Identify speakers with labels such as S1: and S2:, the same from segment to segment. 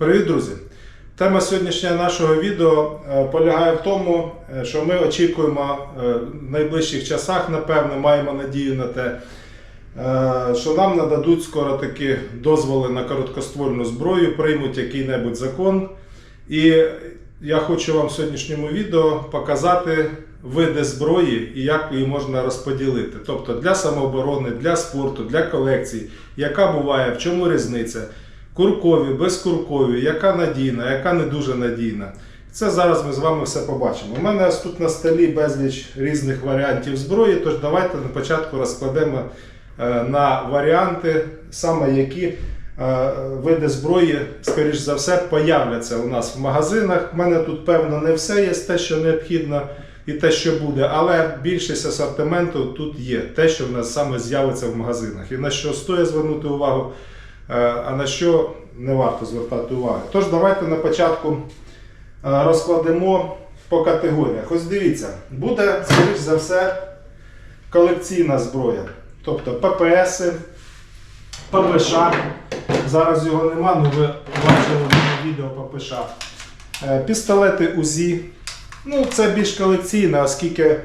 S1: Привіт, друзі! Тема сьогоднішнього нашого відео е, полягає в тому, е, що ми очікуємо е, в найближчих часах, напевно, маємо надію на те, що нам нададуть скоро таки дозволи на короткоствольну зброю, приймуть який-небудь закон. І я хочу вам в сьогоднішньому відео показати види зброї і як її можна розподілити. Тобто для самооборони, для спорту, для колекцій, яка буває, в чому різниця. Куркові, безкуркові, яка надійна, яка не дуже надійна. Це зараз ми з вами все побачимо. У мене тут на столі безліч різних варіантів зброї, тож давайте на початку розкладемо е, на варіанти, саме які е, види зброї, скоріш за все, появляться у нас в магазинах. У мене тут, певно, не все є те, що необхідно і те, що буде, але більшість асортименту тут є, те, що в нас саме з'явиться в магазинах. І на що стоїть звернути увагу, а на що не варто звертати увагу. Тож давайте на початку е, розкладемо по категоріях. Ось дивіться, буде, скоріш за все, колекційна зброя. Тобто ППС, ППШ. Зараз його нема, ну ви бачили відео ППШ. Е, Пістолети УЗІ. Ну, це більш колекційна, оскільки е,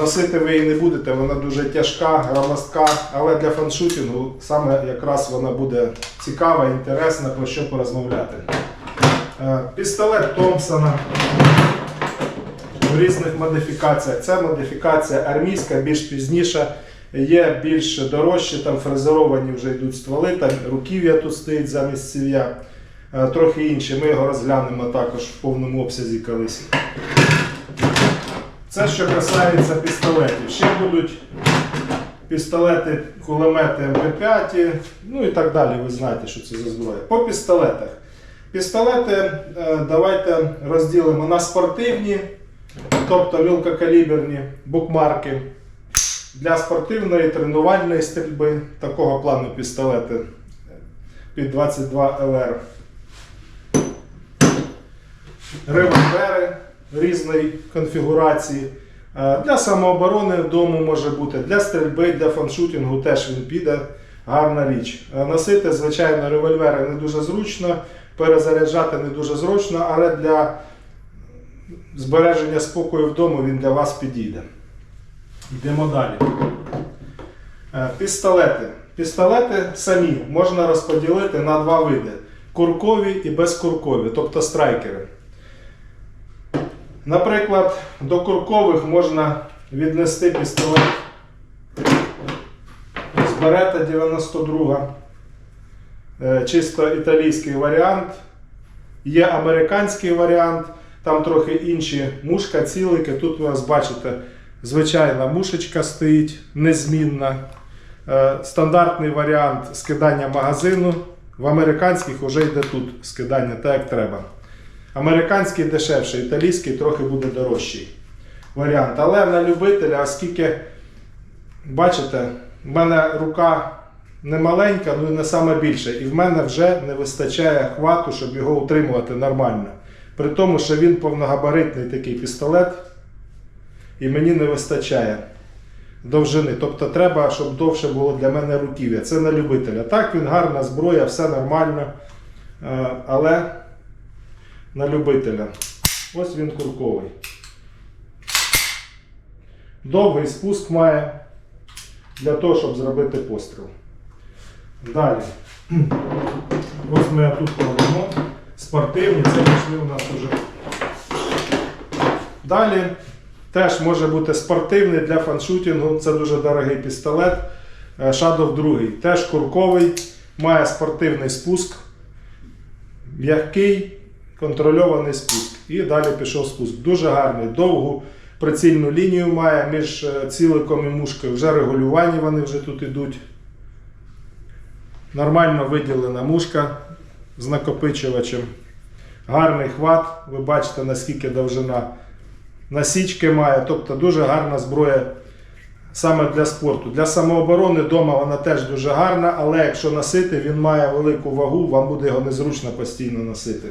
S1: носити ви її не будете, вона дуже тяжка, громоздка, але для фаншутінгу саме якраз вона буде цікава, інтересна, про що порозмовляти. Е, Пістолет Томпсона в різних модифікаціях. Це модифікація армійська, більш пізніша. Є більш дорожчі, там фрезеровані вже йдуть стволи, там руків'я тут стоїть замість ців'я. Е, Трохи інші. Ми його розглянемо також в повному обсязі колись. Це що касається пістолетів. Ще будуть пістолети, кулемети МП5, ну і так далі. Ви знаєте, що це за зброя. По пістолетах. Пістолети е, давайте розділимо на спортивні, тобто мілкокаліберні букмарки. Для спортивної тренувальної стрільби такого плану пістолети під 22 ЛР. Револьвери різної конфігурації. Е, Для самооборони вдома може бути, для стрільби, для фаншутінгу теж він піде. Гарна річ. Е, Носити, звичайно, револьвери не дуже зручно, перезаряджати не дуже зручно, але для збереження спокою вдома він для вас підійде. Йдемо далі. Е, Пістолети. Пістолети самі можна розподілити на два види: куркові і безкуркові, тобто страйкери. Наприклад, до куркових можна віднести пістолет з Берета 92. Е, Чисто італійський варіант. Є американський варіант, там трохи інші мушка, цілики. Тут ви ось бачите, звичайна мушечка стоїть незмінна. Е, Стандартний варіант скидання магазину. В американських вже йде тут скидання, так як треба. Американський дешевший, італійський трохи буде дорожчий варіант. Але на любителя, оскільки, бачите, в мене рука не маленька, ну і не саме більша. І в мене вже не вистачає хвату, щоб його утримувати нормально. При тому, що він повногабаритний такий пістолет, і мені не вистачає довжини. Тобто треба, щоб довше було для мене руків'я. Це на любителя. Так, він гарна зброя, все нормально. Е, Але на любителя. Ось він курковий. Довгий спуск має для того, щоб зробити постріл. Далі. Ось ми тут кладемо. Спортивні, це пішли у нас уже. Далі теж може бути спортивний для фаншутінгу. Це дуже дорогий пістолет. Е, Shadow 2. Теж курковий, має спортивний спуск. М'який, контрольований спуск. І далі пішов спуск. Дуже гарний, довгу прицільну лінію має між е, ціликом і мушкою. Вже регулювані вони вже тут ідуть. Нормально виділена мушка з накопичувачем. Гарний хват. Ви бачите, наскільки довжина насічки має. Тобто дуже гарна зброя саме для спорту. Для самооборони вдома вона теж дуже гарна, але якщо носити, він має велику вагу, вам буде його незручно постійно носити.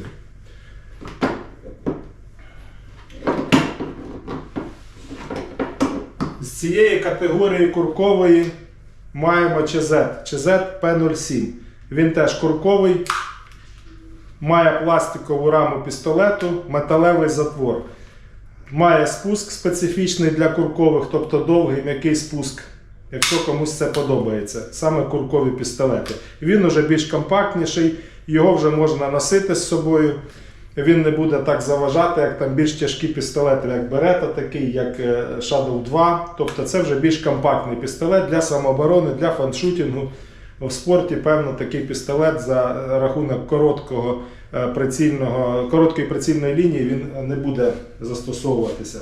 S1: Цієї категорії куркової маємо ЧЗ. ЧЗ П07. Він теж курковий. має пластикову раму пістолету, металевий затвор. Має спуск специфічний для куркових, тобто довгий м'який спуск. Якщо комусь це подобається, саме куркові пістолети. Він уже більш компактніший, його вже можна носити з собою. Він не буде так заважати, як там більш тяжкі пістолети, як Берета, такий, як е, Shadow 2. Тобто це вже більш компактний пістолет для самооборони, для фаншутінгу. В спорті, певно, такий пістолет за рахунок короткого е, прицільного, короткої прицільної лінії він не буде застосовуватися.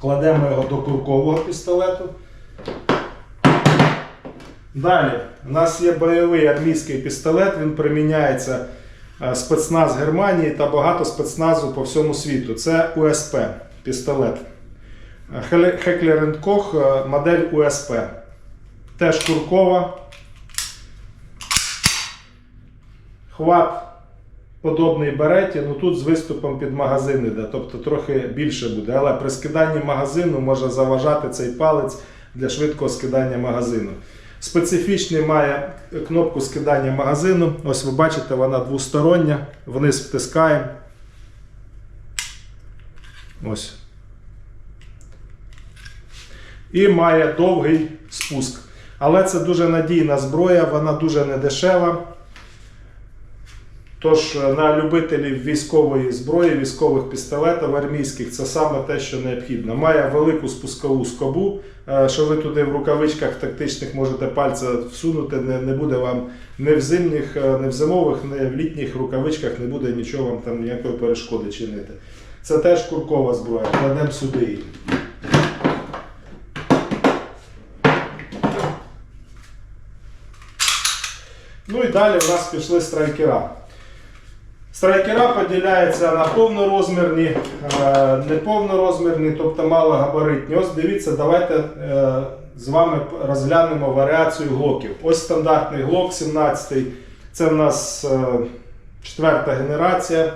S1: Кладемо його до куркового пістолету. Далі, у нас є бойовий армійський пістолет, він приміняється е, спецназ Германії та багато спецназу по всьому світу. Це УСП пістолет. Heckler Koch е, модель УСП. Теж куркова. Хват подобний береті, ну тут з виступом під магазин іде, тобто трохи більше буде. Але при скиданні магазину може заважати цей палець для швидкого скидання магазину. Специфічний має кнопку скидання магазину. Ось ви бачите, вона двостороння. Вниз втискаємо. Ось. І має довгий спуск. Але це дуже надійна зброя, вона дуже недешева. Тож на любителів військової зброї, військових пістолетів армійських це саме те, що необхідно. Має велику спускову скобу, е, що ви туди в рукавичках тактичних можете пальця всунути, не, не буде вам ні в зимніх, е, ні в зимових, ні в літніх рукавичках не буде нічого вам там ніякої перешкоди чинити. Це теж куркова зброя. Кладемо сюди її. Ну і далі в нас пішли страйкера. Страйкера поділяються на повнорозмірні, е, неповнорозмірні, тобто малогабаритні. Ось дивіться, давайте е, з вами розглянемо варіацію глоків. Ось стандартний глок 17. Це в нас е, четверта генерація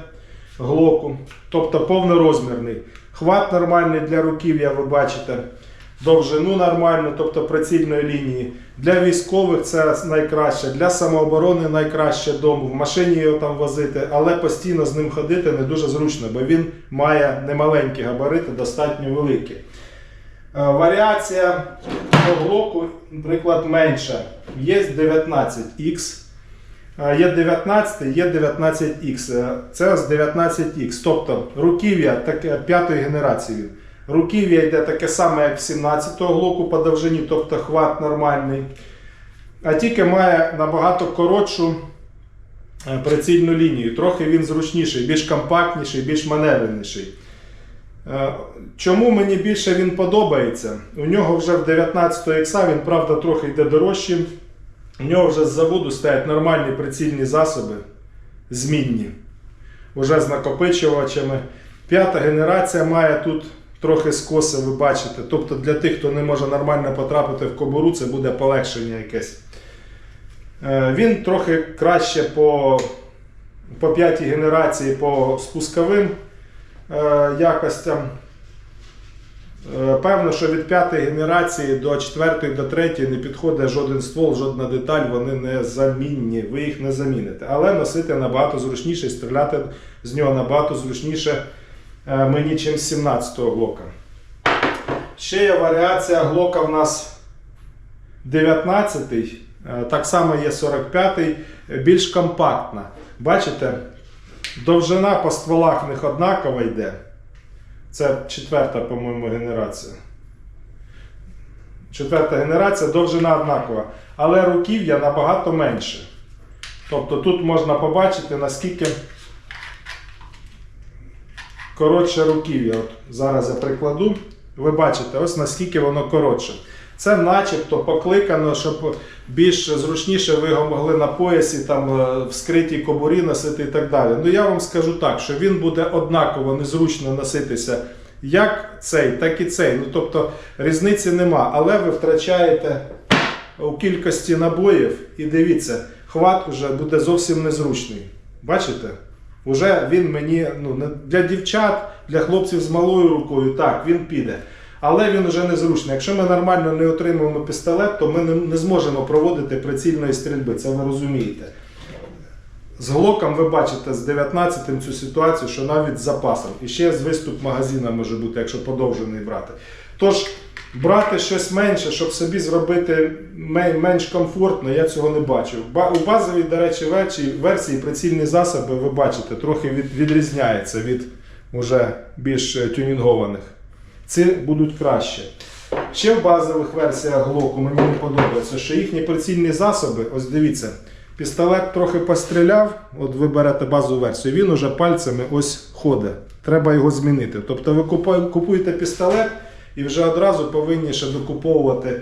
S1: глоку, тобто повнорозмірний. Хват нормальний для руків'я, ви бачите. Довжину нормальну, тобто прицільної лінії. Для військових це найкраще, для самооборони найкраще дому. В машині його там возити, але постійно з ним ходити не дуже зручно, бо він має немаленькі габарити, достатньо великі. Е, Варіація по глоку, наприклад, менша. Є 19X. Е, Є 19, є 19X. Е, Це ось 19X. Тобто руків'я п'ятої генерації. Руків'я йде таке саме, як в 17-го глоку по довжині, тобто хват нормальний. А тільки має набагато коротшу е, прицільну лінію. Трохи він зручніший, більш компактніший, більш маневреніший. Е, Чому мені більше він подобається? У нього вже в 19 ікса він, правда, трохи йде дорожчим. У нього вже з заводу стоять нормальні прицільні засоби, змінні, вже з накопичувачами. П'ята генерація має тут трохи скоси, ви бачите. Тобто для тих, хто не може нормально потрапити в кобуру, це буде полегшення якесь. Е, Він трохи краще по, по п'ятій генерації по спусковим е, якостям. Е, Певно, що від п'ятої генерації до четвертої, до третьої не підходить жоден ствол, жодна деталь, вони не замінні, ви їх не заміните. Але носити набагато зручніше, і стріляти з нього набагато зручніше мені, чим з 17-го глока. Ще є варіація глока в нас 19-й, е, так само є 45-й, е, більш компактна. Бачите, довжина по стволах в них однакова йде. Це четверта, по-моєму, генерація. Четверта генерація, довжина однакова. Але руків'я набагато менше. Тобто тут можна побачити, наскільки коротше руків'я. От зараз я прикладу. Ви бачите, ось наскільки воно коротше. Це начебто покликано, щоб більш зручніше ви його могли на поясі, там, е, в скритій кобурі носити і так далі. Ну я вам скажу так, що він буде однаково незручно носитися як цей, так і цей. Ну, тобто різниці нема, але ви втрачаєте у кількості набоїв і дивіться, хват вже буде зовсім незручний. Бачите? Уже він мені ну, для дівчат, для хлопців з малою рукою, так, він піде. Але він вже незручний. Якщо ми нормально не отримуємо пістолет, то ми не, не зможемо проводити прицільної стрільби, це ви розумієте. З глоком ви бачите з 19-м цю ситуацію, що навіть з запасом. І ще з виступ магазина може бути, якщо подовжений брати. Тож, брати щось менше, щоб собі зробити менш комфортно, я цього не бачу. У базовій, до речі, версії, прицільні засоби, ви бачите, трохи від, відрізняється від уже більш е, тюнінгованих. Ці будуть краще. Ще в базових версіях Глоку мені не подобається, що їхні прицільні засоби, ось дивіться, пістолет трохи постріляв, от ви берете базову версію, він уже пальцями ось ходить. Треба його змінити. Тобто ви купуєте пістолет і вже одразу повинні ще докуповувати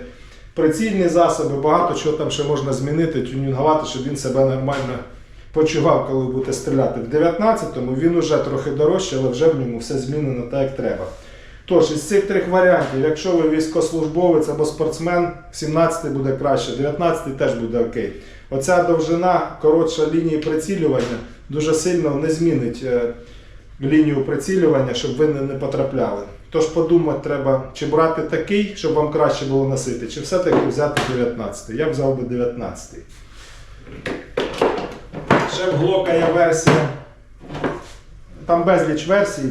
S1: прицільні засоби, багато чого там ще можна змінити, тюнінгувати, щоб він себе нормально почував, коли ви будете стріляти. В 19-му він уже трохи дорожче, але вже в ньому все змінено так, як треба. Тож, із цих трьох варіантів, якщо ви військовослужбовець або спортсмен, 17-й буде краще, 19-й теж буде окей. Оця довжина, коротша лінії прицілювання дуже сильно не змінить е, лінію прицілювання, щоб ви не потрапляли. Тож подумати треба, чи брати такий, щоб вам краще було носити, чи все-таки взяти 19. Я взяв би 19. Ще в Глока є версія. Там безліч версій.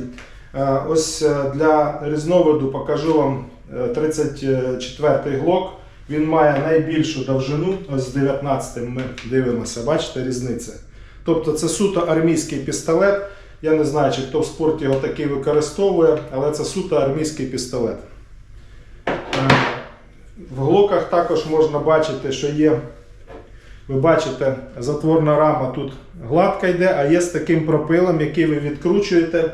S1: Е, Ось е, для різновиду покажу вам е, 34-й глок. Він має найбільшу довжину. Ось з 19 ми дивимося, бачите різниця. Тобто це суто армійський пістолет. Я не знаю, чи хто в спорті його такий використовує, але це суто армійський пістолет. Е, В глоках також можна бачити, що є ви бачите, затворна рама тут гладка йде, а є з таким пропилом, який ви відкручуєте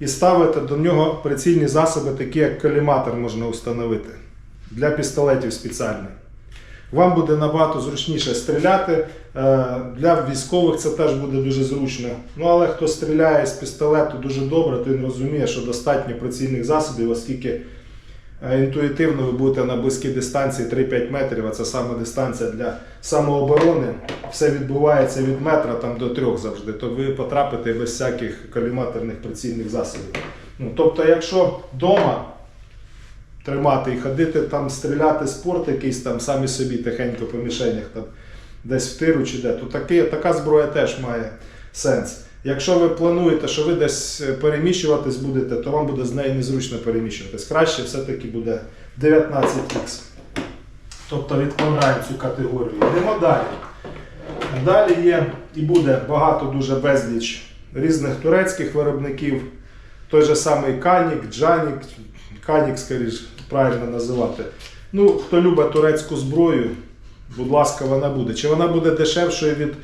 S1: і ставите до нього прицільні засоби, такі як коліматор можна встановити для пістолетів спеціальний. Вам буде набагато зручніше стріляти. е, Для військових це теж буде дуже зручно. Ну але хто стріляє з пістолету дуже добре, то він розуміє, що достатньо прицільних засобів, оскільки Е, Інтуїтивно ви будете на близькій дистанції 3-5 метрів, а це саме дистанція для самооборони. Все відбувається від метра там, до трьох завжди, то ви потрапите без всяких коліматорних прицільних засобів. Ну, тобто, якщо вдома тримати і ходити там, стріляти спорт якийсь там самі собі тихенько по мішенях, там, десь в тиру чи де, то таки, така зброя теж має сенс. Якщо ви плануєте, що ви десь е, переміщуватись будете, то вам буде з нею незручно переміщуватись. Краще все-таки буде 19х. Тобто відкладаємо цю категорію. Йдемо далі. Далі є і буде багато дуже безліч різних турецьких виробників. Той же самий Канік, Джанік, Канік, скоріш правильно називати. Ну, хто любить турецьку зброю, будь ласка, вона буде. Чи вона буде дешевшою від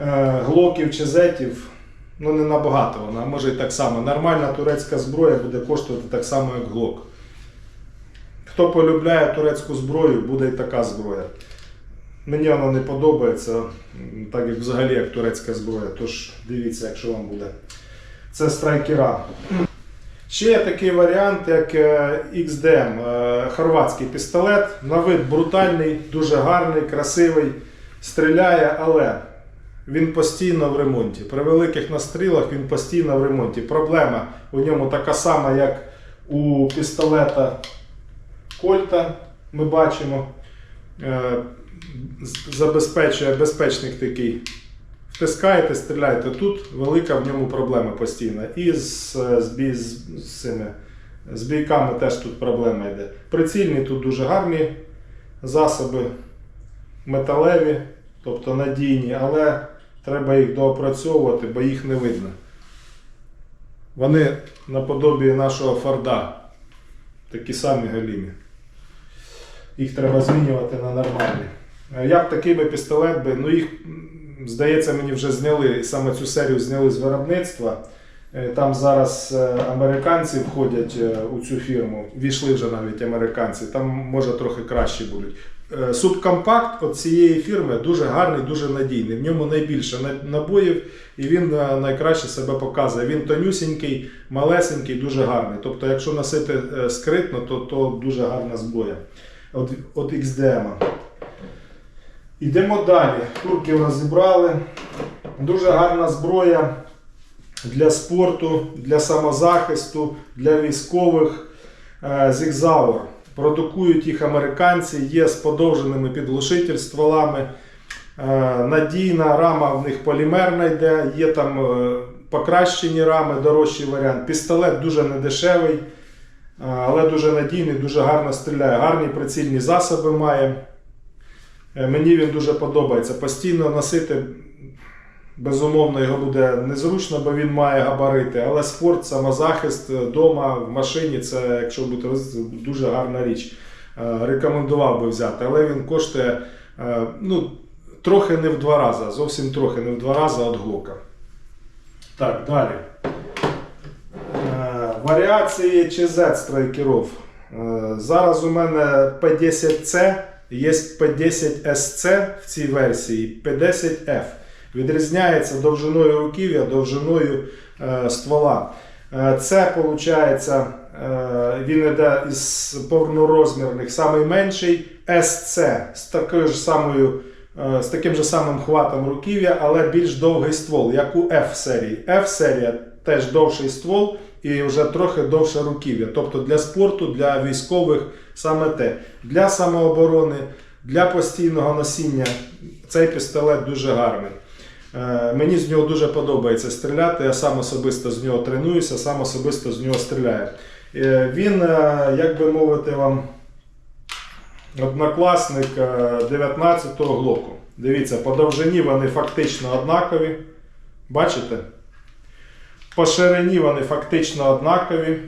S1: е, глоків чи зетів? Ну, не набагато вона, може і так само. Нормальна турецька зброя буде коштувати так само, як глок. Хто полюбляє турецьку зброю, буде і така зброя. Мені вона не подобається, так як взагалі як турецька зброя. Тож дивіться, якщо вам буде. Це страйкера. Ще є такий варіант, як е, XDM, е, хорватський пістолет. На вид брутальний, дуже гарний, красивий, стріляє, але він постійно в ремонті. При великих настрілах він постійно в ремонті. Проблема у ньому така сама, як у пістолета Кольта. Ми бачимо. Е, Забезпечує безпечник такий. Втискаєте, стріляєте. Тут велика в ньому проблема постійна. І з, з, бій- з, з, цими, з бійками теж тут проблема йде. Прицільні тут дуже гарні засоби, металеві, тобто надійні, але треба їх доопрацьовувати, бо їх не видно. Вони наподобі нашого Форда, такі самі галімі. Їх треба змінювати на нормальні. Е, Я б такий би пістолет би, ну їх, здається, мені вже зняли, саме цю серію зняли з виробництва. Е, Там зараз е, американці входять е, у цю фірму, війшли вже навіть американці, там може трохи кращі будуть. Субкомпакт от цієї фірми дуже гарний, дуже надійний. В ньому найбільше набоїв і він найкраще себе показує. Він тонюсінький, малесенький, дуже гарний. Тобто, якщо носити скритно, то, то дуже гарна зброя. От, от XDM. Йдемо далі. Турків розібрали. Дуже гарна зброя для спорту, для самозахисту, для військових. Е, Зігзаур. Продукують їх американці, є з подовженими підглушитель стволами. Е, Надійна рама в них полімерна йде, є там е, покращені рами, дорожчий варіант. Пістолет дуже недешевий, але дуже надійний, дуже гарно стріляє. Гарні прицільні засоби має. Е, Мені він дуже подобається. Постійно носити, безумовно, його буде незручно, бо він має габарити. Але спорт, самозахист вдома, в машині це, якщо бути дуже гарна річ. Е, Рекомендував би взяти, але він коштує е, ну, трохи не в два рази, зовсім трохи не в два рази від глока. Так, далі. Е, Варіації ЧЗ страйкерів. Е, Зараз у мене P10C, є P10SC в цій версії, P10F. Відрізняється довжиною руків'я, довжиною е, ствола. Е, Це виходить, він йде із повнорозмірних, самий менший SC з такою ж самою. е, З таким же самим хватом руків'я, але більш довгий ствол, як у F серії. Теж довший ствол і вже трохи довше руків'я. Тобто для спорту, для військових саме те. Для самооборони, для постійного носіння цей пістолет дуже гарний. Е, Мені з нього дуже подобається стріляти. Я сам особисто з нього тренуюся, сам особисто з нього стріляю. Е, Він, е, як би мовити вам, однокласник е, 19-го глоку. Дивіться, по довжині вони фактично однакові. Бачите? По ширині вони фактично однакові.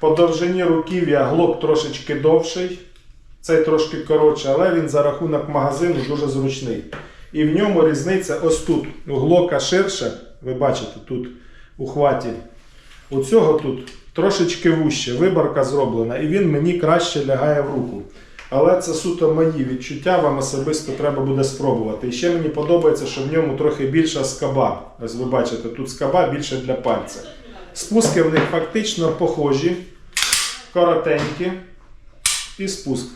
S1: По довжині руків'я глок трошечки довший. Цей трошки коротший, але він за рахунок магазину дуже зручний. І в ньому різниця ось тут. У глока ширше, ви бачите, тут у хваті. У цього тут трошечки вужче, виборка зроблена, і він мені краще лягає в руку. Але це суто мої відчуття, вам особисто треба буде спробувати. І ще мені подобається, що в ньому трохи більша скаба. Ось ви бачите, тут скаба більше для пальця. Спуски в них фактично похожі, коротенькі і спуск.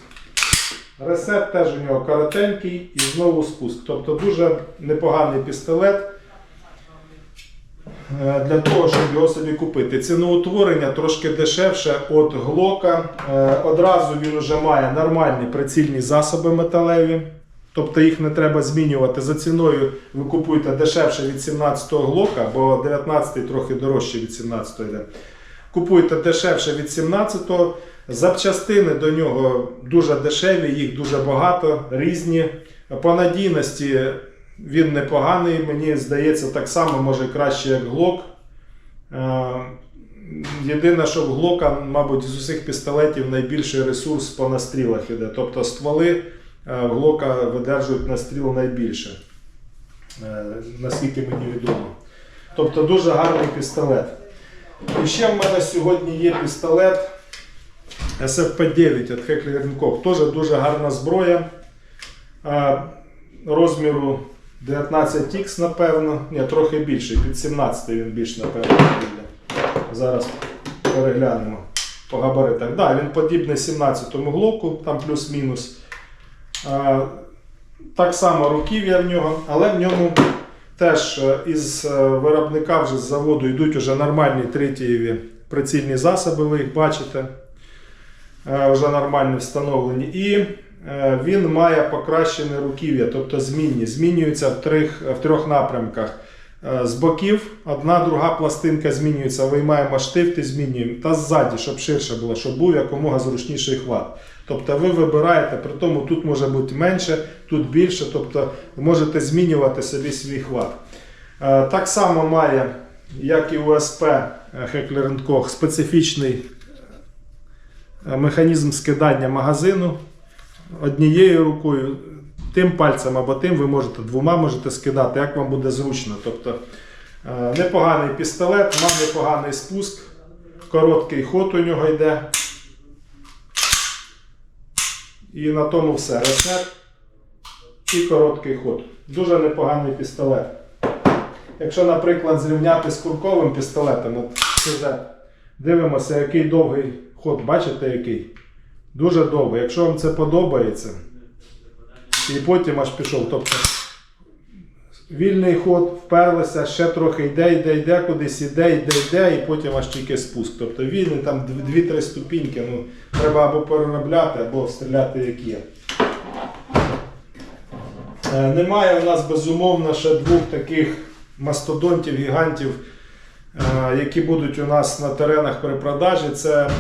S1: Ресет теж у нього коротенький і знову спуск. Тобто дуже непоганий пістолет для того, щоб його собі купити. Ціноутворення трошки дешевше від глока. Е, Одразу він вже має нормальні прицільні засоби металеві. Тобто їх не треба змінювати. За ціною ви купуєте дешевше від 17-го глока, бо 19-й трохи дорожче від 17-го йде. Купуєте дешевше від 17-го. Запчастини до нього дуже дешеві, їх дуже багато, різні. По надійності він непоганий, мені здається, так само може краще, як глок. Е, Єдине, що в глока, мабуть, з усіх пістолетів найбільший ресурс по настрілах іде. Тобто стволи е, в глока видержують настріл найбільше, е, наскільки мені відомо. Тобто дуже гарний пістолет. І ще в мене сьогодні є пістолет SFP9 від Heckler Koch. Теж дуже гарна зброя. Розміру 19X, напевно. Ні, трохи більший, під 17 він більш, напевно, буде. Зараз переглянемо по габаритах. Так, да, він подібний 17-му глоку, там плюс-мінус. А, так само руків'я в нього, але в ньому теж е, із е, виробника вже з заводу йдуть вже нормальні тритієві прицільні засоби, ви їх бачите. Е, Вже нормально встановлені. І е, він має покращене руків'я, тобто змінні. Змінюється в трьох, в трьох напрямках. Е, З боків одна друга пластинка змінюється, виймаємо штифт і змінюємо. Та ззаді, щоб ширше було, щоб був якомога зручніший хват. Тобто ви вибираєте, при тому тут може бути менше, тут більше, тобто можете змінювати собі свій хват. Е, Так само має, як і УСП Heckler Koch, специфічний е, механізм скидання магазину однією рукою, тим пальцем або тим ви можете двома можете скидати, як вам буде зручно. Тобто е, непоганий пістолет, мав непоганий спуск, короткий ход у нього йде. І на тому все. Ресет і короткий ход. Дуже непоганий пістолет. Якщо, наприклад, зрівняти з курковим пістолетом, от CZ, дивимося, який довгий ход, бачите який? Дуже довгий. Якщо вам це подобається, і потім аж пішов. Тобто вільний ход, вперлися, ще трохи йде, йде, йде, кудись іде, йде, йде, і потім аж тільки спуск. Тобто вільний там 2-3 ступіньки. Ну, треба або переробляти, або стріляти як є. Е, Немає у нас безумовно ще двох таких мастодонтів, гігантів, е, які будуть у нас на теренах при продажі. Це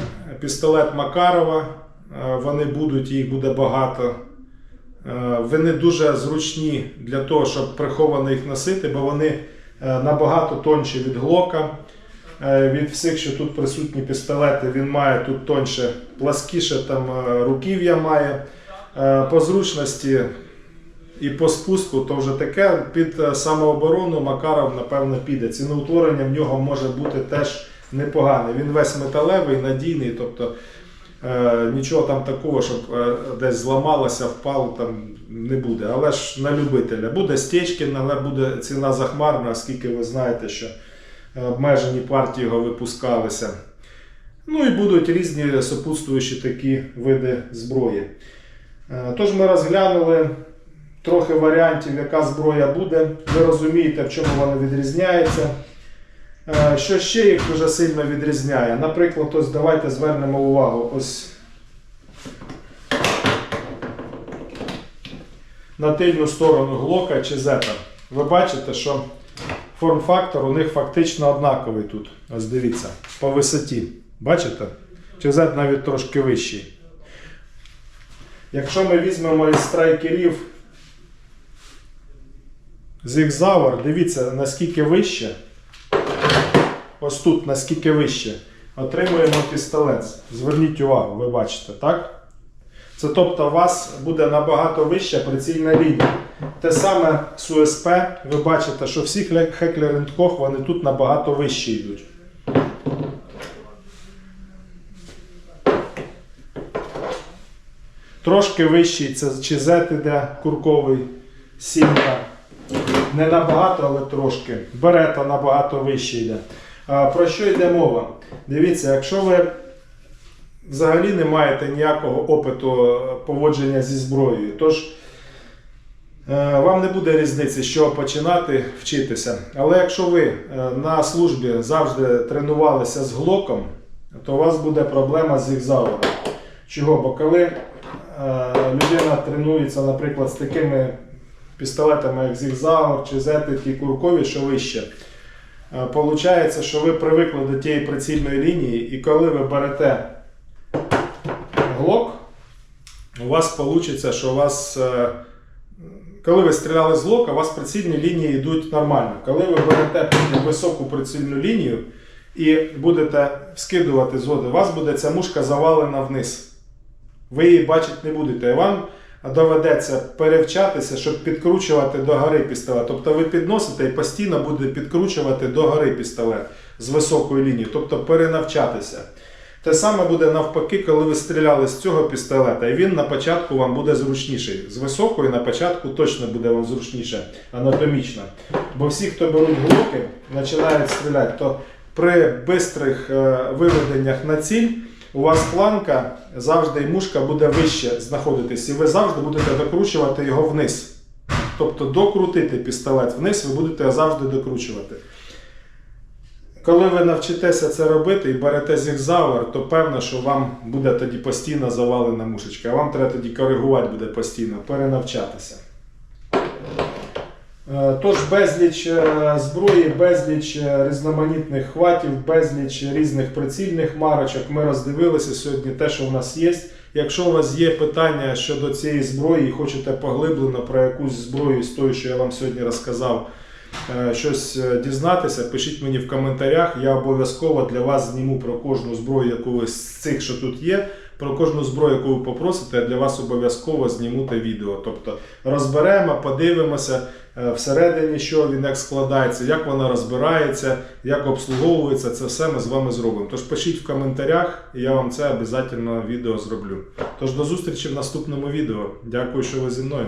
S1: пістолет Макарова. Е, Вони будуть, їх буде багато. Е, Вони дуже зручні для того, щоб приховано їх носити, бо вони е, набагато тонші від глока. Від всіх, що тут присутні пістолети, він має тут тоньше, пласкіше там руків'я має. По зручності і по спуску то вже таке. Під самооборону Макаров, напевно, піде. Ціноутворення в нього може бути теж непогане. Він весь металевий, надійний, тобто нічого там такого, щоб е, десь зламалося, впало, там не буде. Але ж на любителя. Буде Стечкін, але буде ціна захмарна, оскільки ви знаєте, що е, обмежені партії його випускалися. Ну і будуть різні супутствуючі такі види зброї. Е, Тож ми розглянули трохи варіантів, яка зброя буде. Ви розумієте, в чому вона відрізняється. Е, Що ще їх дуже сильно відрізняє? Наприклад, ось давайте звернемо увагу ось на тильну сторону глока чи зета. Ви бачите, що форм-фактор у них фактично однаковий тут. Ось дивіться, по висоті. Бачите? Чи зет навіть трошки вищий. Якщо ми візьмемо із страйкерів Зігзавр, дивіться, наскільки вище. Ось тут наскільки вище. Отримуємо пістолет. Зверніть увагу, ви бачите, так? Це тобто у вас буде набагато вища прицільна лінія. Те саме з УСП, ви бачите, що всі Heckler Koch, вони тут набагато вищі йдуть. Трошки вищий це чи Z іде курковий сімка. Не набагато, але трошки. Берета набагато вище йде. Про що йде мова? Дивіться, якщо ви взагалі не маєте ніякого опиту е, поводження зі зброєю, тож е, вам не буде різниці, чого починати вчитися. Але якщо ви е, на службі завжди тренувалися з глоком, то у вас буде проблема з зігзавром. Чого? Бо коли людина тренується, наприклад, з такими пістолетами, як Зігзаур чи Зети, ті куркові, що вище. Е, Получається, що ви привикли до тієї прицільної лінії, і коли ви берете глок, у вас вийде, що у вас. е, Коли ви стріляли з глока, у вас прицільні лінії йдуть нормально. Коли ви берете високу прицільну лінію і будете скидувати згоди, у вас буде ця мушка завалена вниз. Ви її бачити не будете. І вам доведеться перевчатися, щоб підкручувати до гори пістолет. Тобто ви підносите і постійно буде підкручувати до гори пістолет з високої лінії, тобто перенавчатися. Те саме буде навпаки, коли ви стріляли з цього пістолета, і він на початку вам буде зручніший. З високої на початку точно буде вам зручніше, анатомічно. Бо всі, хто беруть глоки, починають стріляти, то при бистрих е, виведеннях на ціль у вас планка завжди і мушка буде вище знаходитись, і ви завжди будете докручувати його вниз. Тобто докрутити пістолет вниз, ви будете завжди докручувати. Коли ви навчитеся це робити і берете зігзавр, то певно, що вам буде тоді постійно завалена мушечка, вам треба тоді коригувати буде постійно, перенавчатися. Е, Тож безліч е, зброї, безліч е, різноманітних хватів, безліч різних прицільних марочок. Ми роздивилися сьогодні те, що в нас є. Якщо у вас є питання щодо цієї зброї і хочете поглиблено про якусь зброю з тої, що я вам сьогодні розказав, щось дізнатися, пишіть мені в коментарях. Я обов'язково для вас зніму про кожну зброю, яку з цих, що тут є. Про кожну зброю, яку ви попросите, я для вас обов'язково зніму те відео. Тобто розберемо, подивимося е, всередині, що він як складається, як вона розбирається, як обслуговується. Це все ми з вами зробимо. Тож пишіть в коментарях, і я вам це обов'язково відео зроблю. Тож до зустрічі в наступному відео. Дякую, що ви зі мною.